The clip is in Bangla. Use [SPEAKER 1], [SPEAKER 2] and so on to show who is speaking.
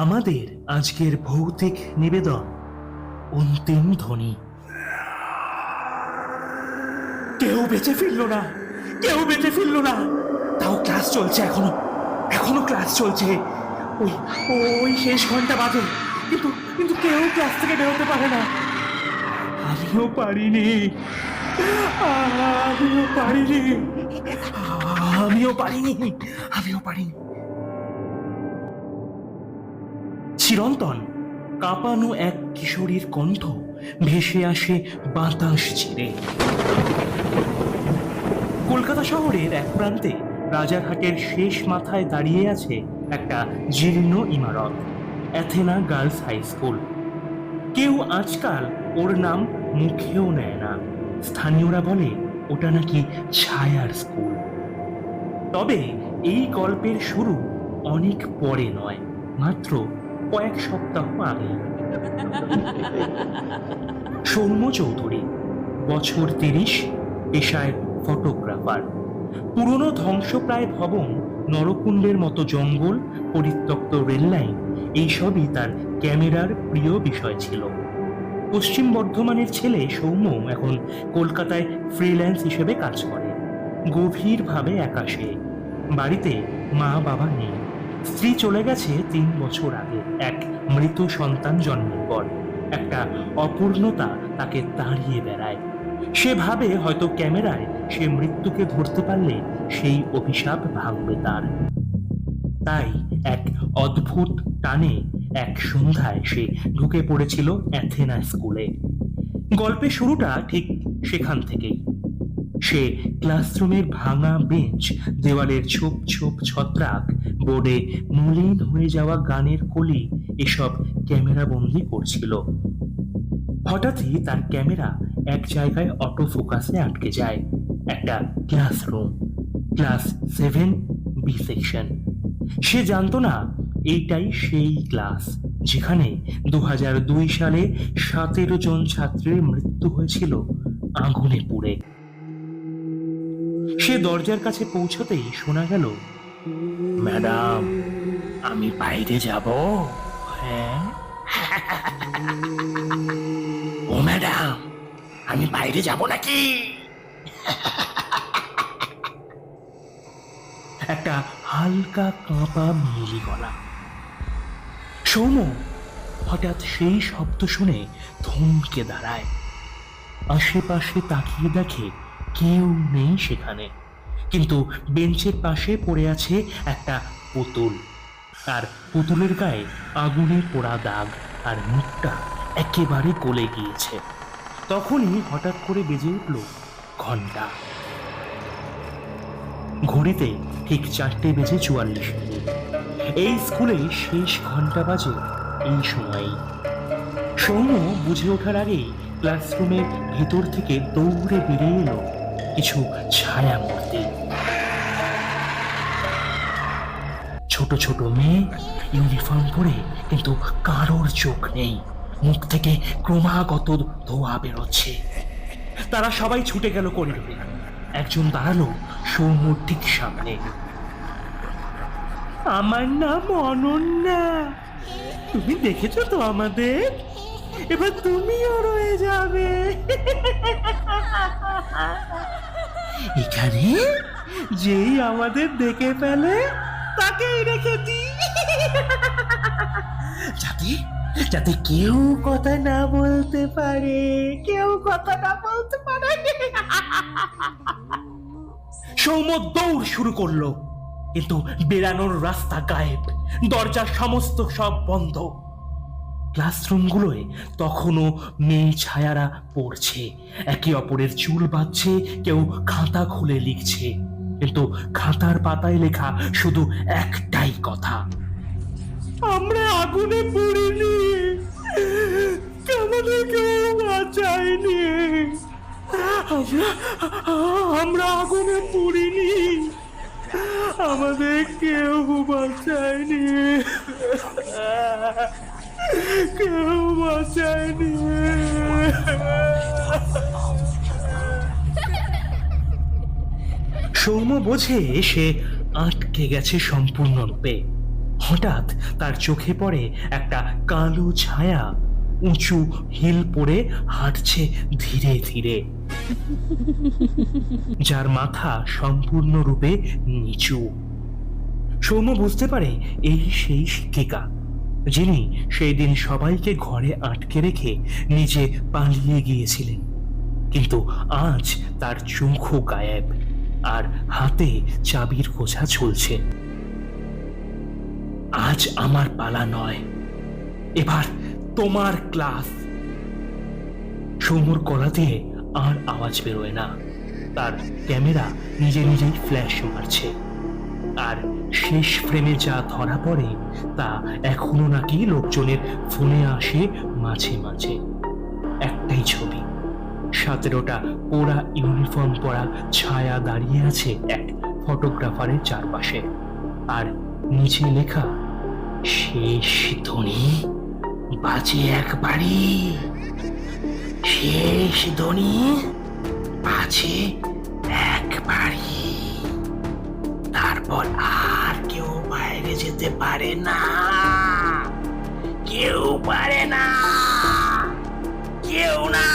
[SPEAKER 1] আমাদের আজকের ভৌতিক নিবেদন অন্তিম ধ্বনি। কেউ বেঁচে ফিরল না, কেউ বেঁচে ফিরল না। তাও ক্লাস চলছে এখনও এখনও ক্লাস চলছে। ওই ওই শেষ ঘণ্টা বাজে, কিন্তু কিন্তু কেউ ক্লাস থেকে বেরোতে পারে না। আমিও পারিনি আমিও পারিনি আমিও পারিনি আমিও পারিনি। চিরন্তন, কাঁপানো এক কিশোরীর কণ্ঠ ভেসে আসে বাতাস ছিঁড়ে কলকাতা শহরের এক প্রান্তে রাজারহাটের শেষ মাথায় দাঁড়িয়ে আছে একটা জীর্ণ ইমারত, অ্যাথেনা গার্লস হাই স্কুল। কেউ আজকাল ওর নাম মুখেও নেয় না। স্থানীয়রা বলে, ওটা নাকি ছায়ার স্কুল। তবে এই গল্পের শুরু অনেক পরে নয়, মাত্র কয়েক সপ্তাহ আগে। সৌম্য চৌধুরী, বছর তিরিশ, পেশায় ফটোগ্রাফার। পুরনো ধ্বংসপ্রায় ভবন, নরকুণ্ডের মতো জঙ্গল, পরিত্যক্ত রেললাইন এইসবই তার ক্যামেরার প্রিয় বিষয় ছিল। পশ্চিম বর্ধমানের ছেলে সৌম্য এখন কলকাতায় ফ্রিল্যান্স হিসেবে কাজ করে। গভীরভাবে একা সে বাড়িতে মা বাবা নেই। স্ত্রী চলে গেছে তিন বছর আগে। এক মৃত সন্তান জন্মের পর। একটা অপূর্ণতা তাকে তাড়িয়ে বেড়ায়। সে ভাবে হয়তো ক্যামেরায় সে মৃত্যুকে ধরতে পারলে সেই অভিশাপ ভাঙবে তার। তাই এক অদ্ভুত টানে এক সন্ধ্যায় সে ঢুকে পড়েছিল অ্যাথেনা স্কুলে। গল্পের শুরুটা ঠিক সেখান থেকেই। সে ক্লাসরুমের ভাঙা বেঞ্চ, দেওয়ালের ছোপ ছোপ ছত্রাক, বোর্ডে মলিন হয়ে যাওয়া গানের কলি এসব ক্যামেরা বন্দি করছিল। হঠাৎই তার ক্যামেরা এক জায়গায় অটো ফোকাসে আটকে যায়। একটা classroom, class seven B section. সে জানতো না এইটাই সেই ক্লাস, যেখানে দু সালে সতেরো জন ছাত্রের মৃত্যু হয়েছিল আগুনে পুড়ে। সে দরজার কাছে পৌঁছতেই শোনা গেল, ম্যাডাম, আমি বাইরে যাব। হ্যাঁ? ও ম্যাডাম, আমি বাইরে যাব নাকি? একটা হালকা কাঁপা মিলি গলা। সৌম্য হঠাৎ সেই শব্দ শুনে থমকে দাঁড়ায়। আশেপাশে তাকিয়ে দেখে কেউ নেই সেখানে। কিন্তু বেঞ্চের পাশে পড়ে আছে একটা পুতুল। আর পুতুলের গায়ে আগুনে পোড়া দাগ আর মুখটা একেবারে গলে গিয়েছে। তখনই হঠাৎ করে বেজে উঠল ঘণ্টা। ঘড়িতে ঠিক চারটে বেজে চুয়াল্লিশ মিনিট। এই স্কুলে শেষ ঘণ্টা বাজে এই সময়েই। সৌম্য বুঝে ওঠার আগেই ক্লাসরুমের ভেতর থেকে দৌড়ে বেরিয়ে এলো কিছু ছায়া মূর্তি ছোট ছোট মেয়ে ইউনিফর্ম পরে কিন্তু কারোর চোখ নেই। মুখ থেকে ক্রমাগত ধোয়া বেরোচ্ছে। তারা সবাই ছুটে গেল করিডোরে। একজন দাঁড়াল সৌম্যর ঠিক সামনে। আমার নাম অনন্যা। তুমি দেখেছ তো আমাদের? এবার তুমিও রয়ে যাবে। এখানে যেই আমাদের দেখে ফেলে, তাকেই রেখে দিই যাতে যাতে কেউ কথা না বলতে পারে। কেউ কথা না বলতে পারে। সৌম দৌড় শুরু করল, কিন্তু বেড়ানোর রাস্তা গায়েব। দরজার সমস্ত সব বন্ধ। ক্লাসরুমগুলোয় তখনও মেয়ে ছায়ারা পড়ছে। একে অপরের চুল বাঁধছে, কেউ খাতা খুলে লিখছে। কিন্তু খাতার পাতায় লেখা শুধু একটাই কথা। আমরা আগুনে পড়িনি আমাদের কেউ আমরা আমরা আগুনে পড়িনি, আমাদের কেউ বাঁচায়নি কেউ সৌম্য বোঝে সে আটকে গেছে সম্পূর্ণরূপে হঠাৎ তার চোখে পড়ে একটা কালো ছায়া। উঁচু হিল পরে হাঁটছে ধীরে ধীরে। যার মাথা সম্পূর্ণরূপে নিচু। সৌম্য বুঝতে পারে এই সেই শিক্ষিকা। যিনি সেই দিন সবাইকে ঘরে আটকে রেখে নিজে পালিয়ে গিয়েছিলেন। কিন্তু আজ তার চোখও গায়েব আর হাতে চাবির গোছা চলছে। আজ আমার পালা নয়। এবার তোমার ক্লাস। সৌমুর গলা দিয়ে আর আওয়াজ বেরোয় না। তার ক্যামেরা নিজে নিজেই ফ্ল্যাশ মারছে। আর শেষ ফ্রেমে যা ধরা পড়ে, তা এখনও নাকি লোকজনের ফোনে আসে মাঝে মাঝে। একটাই ছবি। সতেরোটা পোড়া ইউনিফর্ম পরা ছায়া দাঁড়িয়ে আছে এক ফটোগ্রাফারের চারপাশে। আর নিচে লেখা, শেষ ধ্বনি বাজে একবারই শেষ ধ্বনি বাজে একবারই তারপর আর কেউ বাইরে যেতে পারে না। কেউ পারে না। কেউ না।